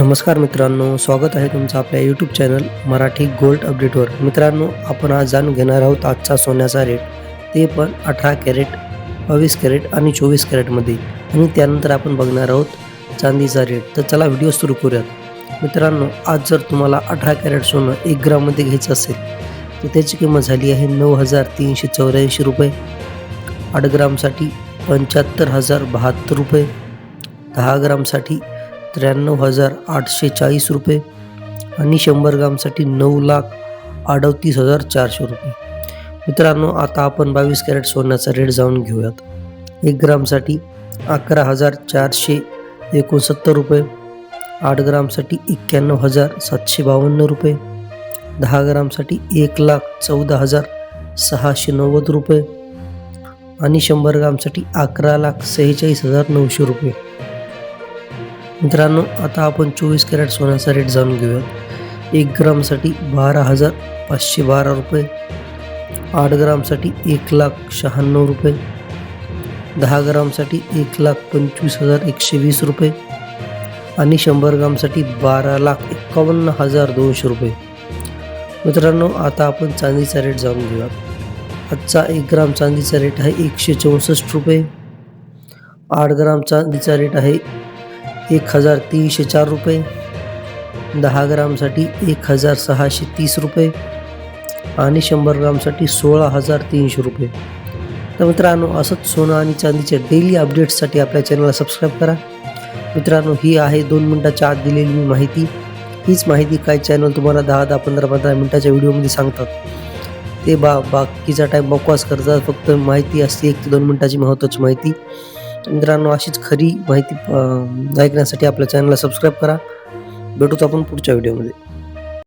नमस्कार मित्रांनो स्वागत आहे तुमचं आपल्या यूट्यूब चॅनल मराठी गोल्ड अपडेटवर मित्रांनो आपण आज जाणून घेणार आहोत आजचा सोन्याचा रेट ते पण अठरा कॅरेट बावीस कॅरेट आणि चोवीस कॅरेटमध्ये आणि त्यानंतर आपण बघणार आहोत चांदीचा रेट तर चला व्हिडिओ सुरू करूयात. मित्रांनो आज जर तुम्हाला अठरा कॅरेट सोनं एक ग्राममध्ये घ्यायचं असेल तर त्याची किंमत झाली आहे नऊ हजार तीनशे चौऱ्याऐंशी रुपये. आठ ग्रामसाठी पंच्याहत्तर हजार बहात्तर रुपये. दहा ग्रामसाठी त्र्याण्णव हजार आठशे चाळीस रुपये आणि शंभर ग्रामसाठी नऊ लाख अडतीस हजार चारशे रुपये. मित्रांनो आता आपण बावीस कॅरेट सोन्याचा रेट जाऊन घेऊयात. एक ग्रामसाठी अकरा हजार चारशे एकोणसत्तर रुपये आठ ग्रामसाठी एक्क्याण्णव हजार सातशे बावन्न रुपये दहा ग्रामसाठी एक लाख चौदा हजार सहाशे नव्वद रुपये आणि शंभर ग्रामसाठी अकरा लाख सेहेचाळीस हजार नऊशे रुपये. मित्रांनो आता आपण चोवीस कॅरेट सोन्याचा रेट जाणून घेऊया एक ग्रामसाठी बारा हजार पाचशे बारा रुपये आठ ग्रामसाठी एक लाख शहाण्णव रुपये दहा ग्रामसाठी एक लाख पंचवीस हजार एकशे वीस रुपये आणि शंभर ग्रामसाठी बारा लाख एकावन्न हजार दोनशे रुपये. मित्रांनो आता आपण चांदीचा रेट जाणून घेऊया आजचा एक ग्राम चांदीचा रेट आहे एकशे चौसष्ट रुपये आठ ग्राम चांदीचा रेट आहे एक हजार तीनशे चार रुपये. दहा ग्रामसाठी एक हजार सहाशे तीस रुपये. आणि शंभर ग्रामसाठी सोळा हजार तीनशे रुपये. तर मित्रांनो असंच सोनं आणि चांदीच्या डेली अपडेट्ससाठी आपल्या चॅनलला सबस्क्राईब करा. मित्रांनो ही आहे दोन मिनटाच्या आत दिलेली मी माहिती. हीच माहिती काही चॅनल तुम्हाला दहा दहा पंधरा पंधरा मिनटाच्या व्हिडिओमध्ये सांगतात. ते बा बाकीचा टाईम बकवास करतात. फक्त माहिती असते एक ते दोन मिनटाची महत्त्वाची माहिती. मित्रांनो अशीच खरी माहिती ऐकण्यासाठी आपल्या चॅनलला सबस्क्राईब करा. भेटूच आपण पुढच्या व्हिडिओमध्ये